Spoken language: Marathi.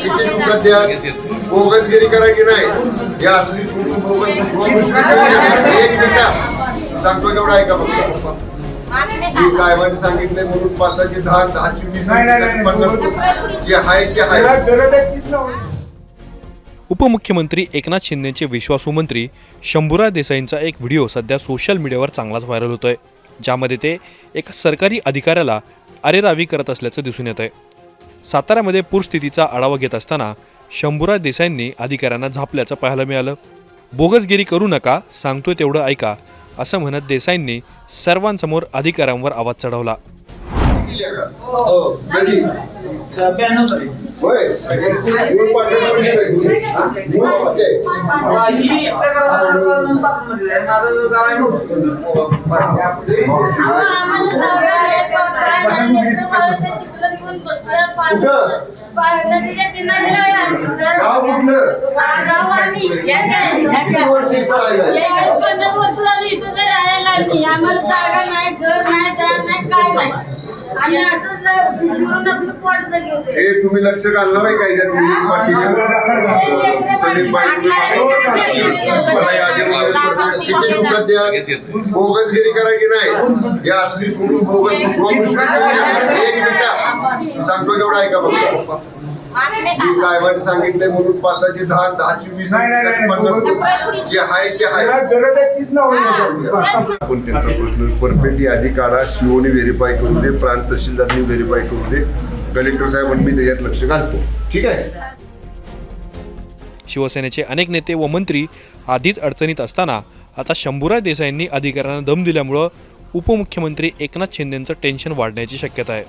दिवसात द्या बोगसगिरी करायची नाही? या असली सोडून बोगस एक मिनिट. सांगतो तेवढा ऐका फक्त? मी साहेबांनी सांगितले म्हणून पाचाची दहा दहाची वीस पन्नास जे आहे ते आहे. ना उपमुख्यमंत्री एकनाथ शिंदेचे विश्वासू मंत्री शंभूराज देसाईंचा एक व्हिडिओ सध्या सोशल मीडियावर चांगलाच व्हायरल होतोय ज्यामध्ये ते एका सरकारी अधिकाऱ्याला अरेरावी करत असल्याचं दिसून येत आहे साताऱ्यामध्ये पूरस्थितीचा आढावा घेत असताना शंभूराज देसाईंनी अधिकाऱ्यांना झापल्याचं पाहायला मिळालं. बोगसगिरी करू नका सांगतोय तेवढं ऐका असं म्हणत देसाईंनी सर्वांसमोर अधिकाऱ्यांवर आवाज चढवला. हो. गाव कुठलं? किती वर्ष इथं राहिलाय? आम्हाला जागा नाही घर नाही जागा नाही काय नाही. आणि असंच फिरून आपलं पोट जगवते हे तुम्ही लक्ष घालणार आहे काय त्यात विवेक पाटील सलीम बाई तुम्ही मागे- मला यादी वगैरे करून किती दिवसात द्या? बोगसगिरी करायची नाही? या असली सोडून बोगस एक मिनिट. सांगतो तेवढा ऐका फक्त मी साहेबांनी सांगितले म्हणून पाचाची दहा दहाची वीस पन्नास जे आहे ते आहे. आहे आपण त्यांचा प्रश्न परफेक्ट यादी काढा सीओनी व्हेरीफाय करू दे प्रांत तहसीलदारनी व्हेरीफाय करू दे. कलेक्टर साहेबांनी मी त्याच्यात लक्ष घालतो. ठीक आहे? शिवसेनेचे अनेक नेते व मंत्री आधीच अडचणीत असताना आता शंभूराज देसाईंनी अधिकाऱ्यांना दम दिल्यामुळं उपमुख्यमंत्री एकनाथ शिंदेंचं टेन्शन वाढण्याची शक्यता आहे.